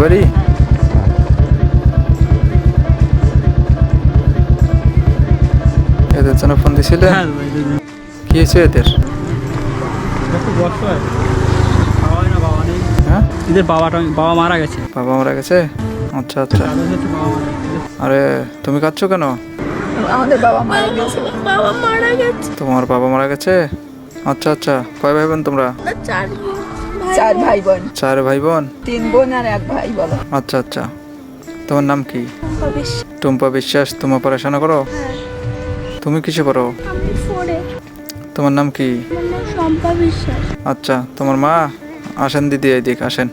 বাড়ি এদের জন্য ফোন দিছিলে? হ্যাঁ কি হয়েছে এদের? হয়? এদের বাবাটা বাবা মারা গেছে। বাবা মারা গেছে? আচ্ছা আচ্ছা। আরে তুমি কাঁদছো কেন? আমাদের বাবা মারা গেছে। বাবা মারা গেছে। তোমার বাবা মারা গেছে? আচ্ছা আচ্ছা। কয় ভাই বোন তোমরা? চার চার ভাই বোন। চার ভাই বোন? তিন বোন আর এক ভাই বলো। আচ্ছা আচ্ছা। তোমার নাম কি? টুম্পা বিশ্বাস। তোমার পড়াশোনা করো? তুমি কিসে করো তোমার নাম কি? শম্পা বিশ্বাস। আচ্ছা তোমার মা? আসেন দিদি এদিক আসেন।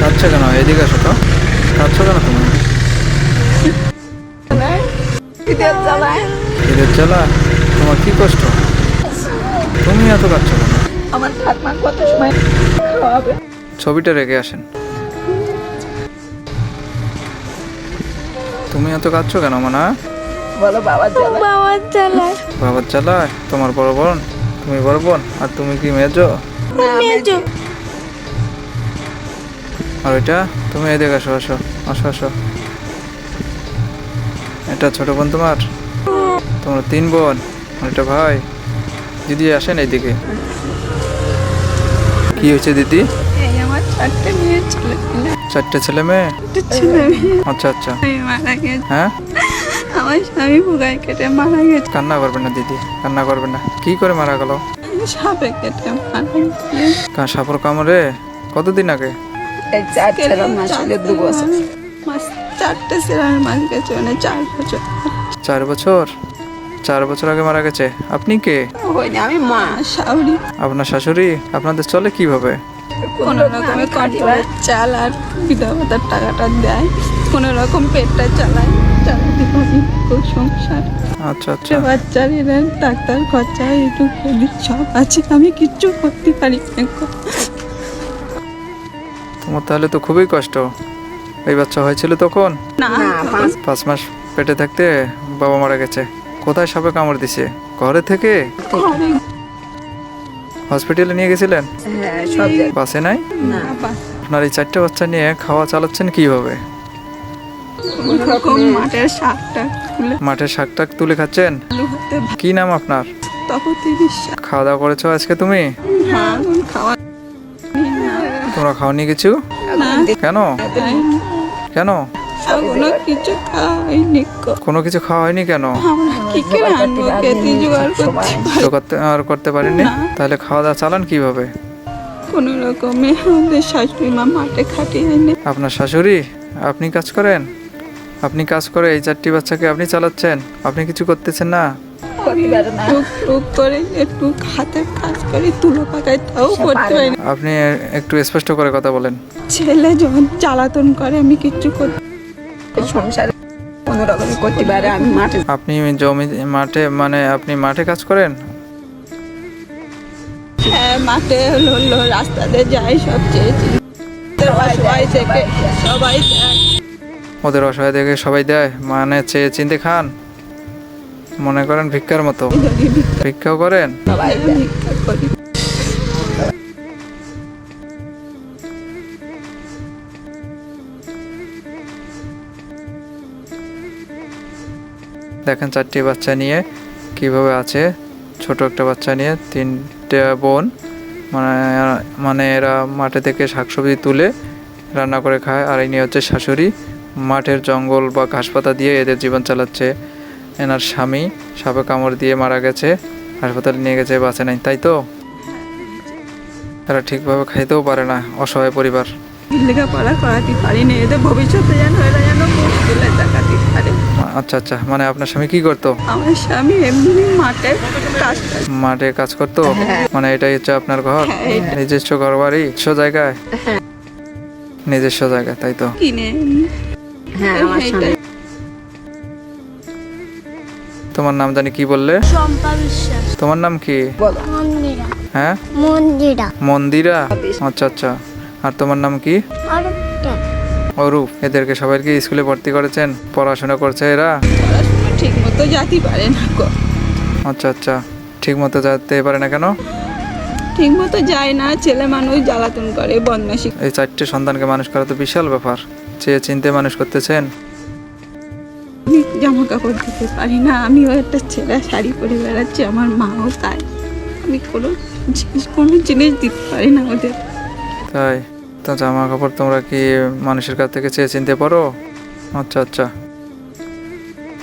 কাঁদছো কেন? এদিকে আসো তো। কাঁদছো কেন তুমি? ঈদের জ্বালা? তোমার কি কষ্ট? তুমি এত কাঁদছো আমার ঠাকুমা কত সময় খাওয়াবে? ছবিটা রেখে আসেন। তুমি এত কাঁদছো কেন মানা? বলো বাবার জ্বালায় বাবার জ্বালায় বাবার জ্বালায় তোমার বড় বোন? তুমি বড় বোন? আর তুমি কি মেজো? মেজো। আর ওইটা? তুমি এদিকে আসো আসো আসো আসো। এটা ছোট বোন তোমার? তোমার তিন বোন আর এটা ভাই। দিদি আসেন এইদিকে। কি হয়েছে দিদি? আমার চারটে ছেলে। মেয়ে? আচ্ছা আচ্ছা। হ্যাঁ? আমার স্বামী বুগায় কেটে মারা গেছে। কান্না করবে না দিদি কান্না করবে না। কি করে মারা গেল? সাপে কেটে মারা সাপর কামড়ে? কতদিন আগে? চারটে ছেলের মাস গেছে মানে চার বছর। চার বছর? চার বছর আগে মারা গেছে। আপনি কে? আমি মা শাউরি আপনার শাশুড়ি? আপনাদের চলে কীভাবে? কোনো রকমে কন্ট্রোল চাল আর বিধবাতার টাকাটা দেয়। কোনো রকম পেটটা চালায়। চালাতে পারি খুব সংসার। আচ্ছা আচ্ছা। একটা বাচ্চার এরা ডাক্তার খরচা সব আছে আমি কিচ্ছু করতে পারি তোমার তাহলে তো খুবই কষ্ট। এই বাচ্চা হয়েছিল তখন? না পাঁচ মাস পেটে থাকতে বাবা মারা গেছে। কোথায় সাপে কামড় দিছে? ঘরে থেকে? হসপিটালে নিয়ে গেছিলেন? হ্যাঁ বাসে নাই? আপনার এই চারটে বাচ্চা নিয়ে খাওয়া চালাচ্ছেন কীভাবে? মাঠের শাকটা মাঠের শাক টাক তুলে খাচ্ছেন কি নাম আপনার? খাওয়া দাওয়া করেছ আজকে তুমি? খাওয়া তোমরা খাওনি কিছু? কেন? কেন? কোনো কিছু খাওয়াইনি কোনো কিছু খাওয়া হয়নি কেন? আমরা কি করে আনব? খেতে জোগাড় করতে পারি। তো করতে আর করতে পারেননি তাহলে খাওয়া দাওয়া চালান কীভাবে? কোনো রকমে আমাদের শাশুড়ি মা মাঠে খাটিয়ে এনে আপনার শাশুড়ি আপনি কাজ করেন? আপনি কাজ করে এই চারটি বাচ্চাকে আপনি চালাচ্ছেন? আপনি কিছু করতেছেন না? টুক টুক করে একটু হাতের কাজ করে তুলো পাকায় তাও করতে পারি আপনি একটু স্পষ্ট করে কথা বলেন। ছেলে যখন জ্বালাতন করে আমি কিচ্ছু করতে সংসারে কোনো রকম করতে পারে আমি মাঠে আপনি জমি মাঠে মানে আপনি মাঠে কাজ করেন? হ্যাঁ মাঠে হলো হলো রাস্তাতে যাই সব চেয়েছি। সবাই থেকে সবাই ওদের অসহায় দেখে সবাই দেয়? মানে চেয়ে চিনতে খান? মনে করেন ভিক্ষার মতো। ভিক্ষাও করেন? সবাই ভিক্ষা করি দেখেন চারটি বাচ্চা নিয়ে কীভাবে আছে। ছোট একটা বাচ্চা নিয়ে, তিনটে বোন মানে মানে এরা মাঠে থেকে শাকসবজি তুলে রান্না করে খায়। আর ইনি হচ্ছে শাশুড়ি। মাঠের জঙ্গল বা ঘাসপাতা দিয়ে এদের জীবন চালাচ্ছে। এনার স্বামী সাপে কামড় দিয়ে মারা গেছে। হাসপাতালে নিয়ে গেছে, বাঁচে নাই, তাই তো? এরা ঠিকভাবে খাইতেও পারে না, অসহায় পরিবার। লেখাপড়া করাতে পারি না, এদের ভবিষ্যতে যেন এরা যেন মুশকিলে পারে। আচ্ছা আচ্ছা মানে আপনার স্বামী কি করতো? আমার স্বামী এমনি মাঠে কাজ মাঠে কাজ করতো? মানে এটাই হচ্ছে আপনার ঘর? হ্যাঁ, এটা। নিজস্ব ঘর বাড়ি নিজস্ব জায়গায়? হ্যাঁ। নিজস্ব জায়গায় তাই তো? কিনে হ্যাঁ আমার এইটাই। তোমার নাম জানি কি বললে? তোমার নাম কি? মন্দিরা হ্যাঁ? মন্দিরা। মন্দিরা? আচ্ছা আচ্ছা। আর তোমার নাম কি? অরূপ এদেরকে সবাইকে স্কুলে ভর্তি করেছেন পড়াশোনা করছে এরা। পড়াশোনা ঠিক মতো যাতে পারে না গো। আচ্ছা আচ্ছা ঠিক মতো যেতে পারে না কেন? ঠিক মতো যায় না ছেলে মানুষ জ্বালাতন করে বদমাসি এই চারটে সন্তানকে মানুষ করা তো বিশাল ব্যাপার চেয়ে চিনতে মানুষ করতেছেন। আমি জামা কাপড় দিতে পারি না আমিও একটা ছেঁড়া শাড়ি পরে বেড়াচ্ছি আমার মাও তাই। আমি কোনো জিনিস কোনো জিনিস দিতে পারি না ওদের। তাই? তো জামা কাপড় তোমরা কি মানুষের কাছ থেকে চেয়ে চিনতে পারো? আচ্ছা আচ্ছা।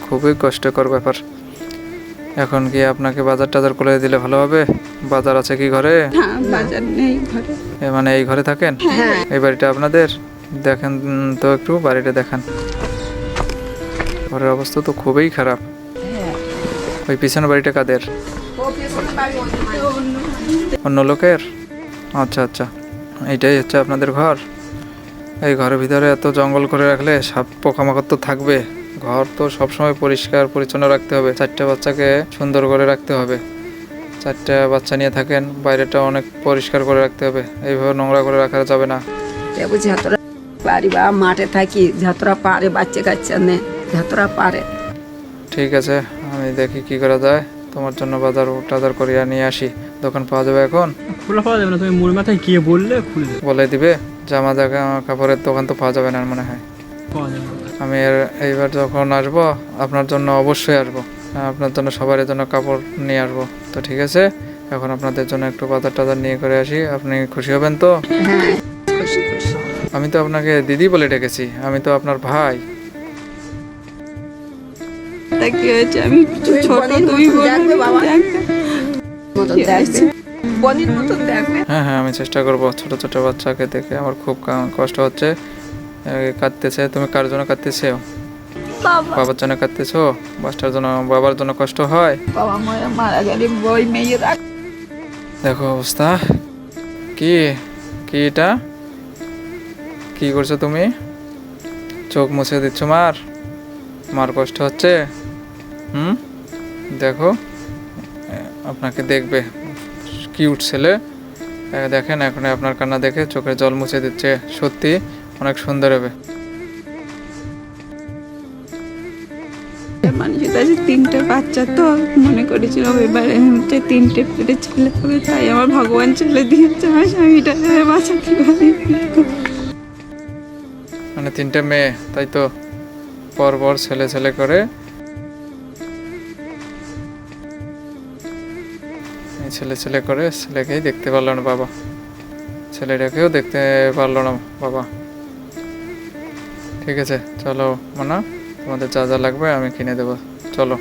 খুবই কষ্টকর ব্যাপার। এখন কি আপনাকে বাজার টাজার করে দিলে ভালো হবে? বাজার আছে কি ঘরে? হ্যাঁ বাজার নেই ঘরে। মানে এই ঘরে থাকেন? হ্যাঁ। এই বাড়িটা আপনাদের? দেখেন তো একটু বাড়িটা দেখান। ঘরের অবস্থা তো খুবই খারাপ। ওই পিছনের বাড়িটা কাদের? অন্য লোকের? আচ্ছা আচ্ছা। এইটাই হচ্ছে আপনাদের ঘর। এই ঘরের ভিতরে এত জঙ্গল করে রাখলে সাপ পোকামাকড় তো থাকবে। ঘর তো সবসময় পরিষ্কার পরিচ্ছন্ন রাখতে হবে। চারটে বাচ্চাকে সুন্দর করে রাখতে হবে। চারটা বাচ্চা নিয়ে থাকেন বাইরেটা অনেক পরিষ্কার করে রাখতে হবে। এইভাবে নোংরা করে রাখা যাবে না। যতটা পারি বা মাঠে থাকি যতটা পারে বাচ্চা কাচ্চা নে যতটা পারে। ঠিক আছে আমি দেখি কি করা যায়। তোমার জন্য বাজার টাজার করিয়া নিয়ে আসি। দোকান পাওয়া যাবে এখন? খোলা পাওয়া যাবে না তুমি মোর মাথায় গিয়ে বললে খুলে দেবে। বলে দিবে জামা জামা কাপড়ের দোকান তো পাওয়া যাবে না মনে হয়। পাওয়া যাবে না। আমি এর এইবার যখন আসব আপনার জন্য অবশ্যই আসব। আপনার জন্য সবার জন্য কাপড় নিয়ে আসব। তো ঠিক আছে এখন আপনাদের জন্য একটু বাজার টাজার নিয়ে করে আসি। আপনি খুশি হবেন তো? হ্যাঁ খুশি খুশি আমি তো আপনাকে দিদি বলে ডেকেছি আমি তো আপনার ভাই। তা কি হয়েছে? আমি ছোট তুমি বাবা। দেখবে বনির দেখবে। হ্যাঁ হ্যাঁ আমি চেষ্টা করব ছোট ছোট বাচ্চাকে দেখে। আমার খুব কষ্ট হচ্ছে। কাঁদতেছে। তুমি কার জন্য কাঁদতেছো? বাবার জন্য কাঁদতেছো? বাচ্চার জন্য বাবার জন্য কষ্ট হয়? বাবা মারা মারা গেলে বই মেয়ে রাখ। দেখো অবস্থা। কি? কি এটা? কি করছ তুমি? চোখ মুছে দিচ্ছ মার? মার কষ্ট হচ্ছে? হুম? দেখো। আপনাকে দেখবে। কিউট ছেলে। দেখেন এখন আপনার কান্না দেখে চোখের জল মুছে দিচ্ছে। সত্যি অনেক সুন্দর হবে। মানুষের কাছে তিনটে বাচ্চা তো মনে করেছিল এবারে হচ্ছে তিনটে পেটে ছেলে হবে তাই আমার ভগবান ছেলে দিয়েছে আমার স্বামীটা বাঁচাতে পারি। মানে তিনটে মেয়ে তাই তো? পর পর ছেলে ছেলে করে। ছেলে ছেলে করে ছেলেকেই দেখতে পারল না বাবা। ছেলেটাকেও দেখতে পারল না বাবা। ঠিক আছে, চলো মানা, তোমাদের যা যা লাগবে আমি কিনে দেবো। চলো।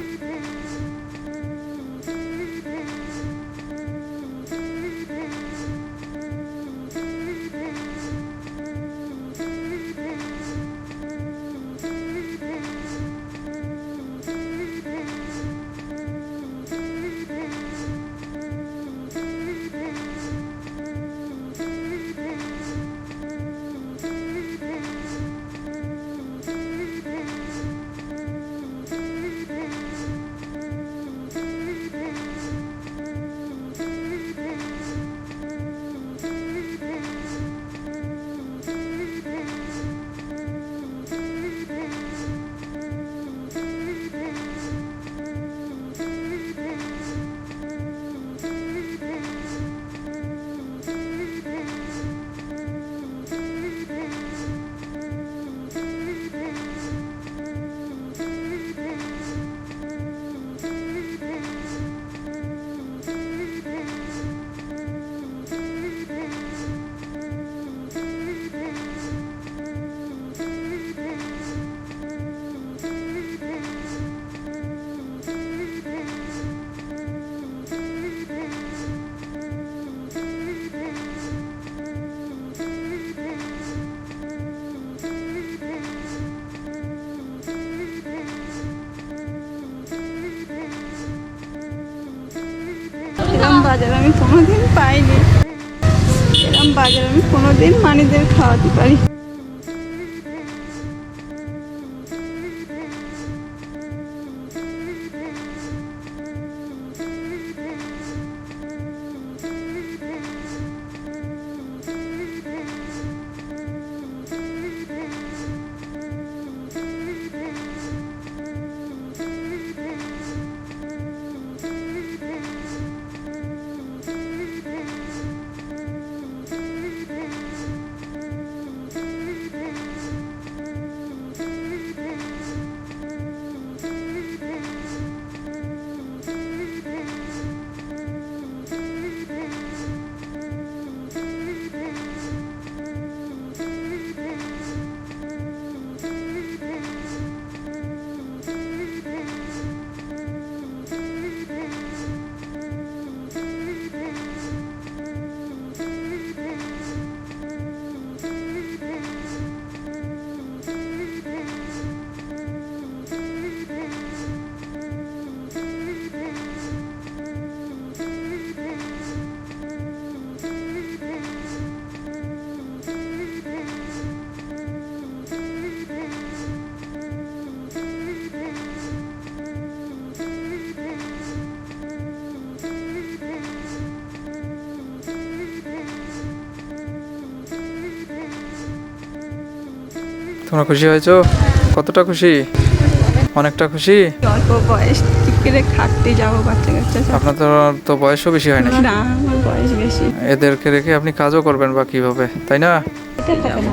বাজার আমি কোনোদিন পাইনি। এরকম বাজার আমি কোনোদিন মানিদের খাওয়াতে পারি তোমরা খুশি হয়েছো? কতটা খুশি? অনেকটা খুশি? অল্প বয়স করে খাটতে যাব বাচ্চা কাচ্চা আপনার তো তো বয়সও বেশি হয় না না বয়স বেশি। এদেরকে রেখে আপনি কাজও করবেন বা কীভাবে তাই না।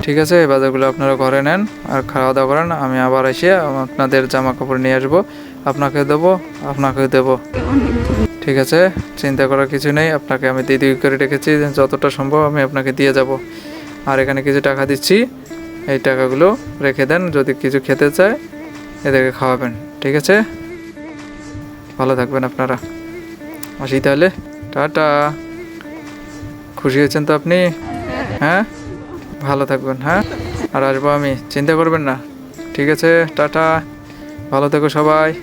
ঠিক আছে এই বাজারগুলো আপনারা ঘরে নেন আর খাওয়া দাওয়া করেন। আমি আবার এসে আপনাদের জামা কাপড় নিয়ে আসব। আপনাকে দেবো আপনাকে দেবো। ঠিক আছে চিন্তা করার কিছু নেই। আপনাকে আমি দিদি করে রেখেছি যতটা সম্ভব আমি আপনাকে দিয়ে যাব। আর এখানে কিছু টাকা দিচ্ছি। এই টাকাগুলো রেখে দেন, যদি কিছু খেতে চায়, এদেরকে খাওয়াবেন, ঠিক আছে? ভালো থাকবেন আপনারা। আসি তাহলে। টাটা। খুশি হয়েছেন তো আপনি? হ্যাঁ? ভালো থাকবেন হ্যাঁ? আর আসব আমি, চিন্তা করবেন না, ঠিক আছে? টাটা। ভালো থেকো সবাই।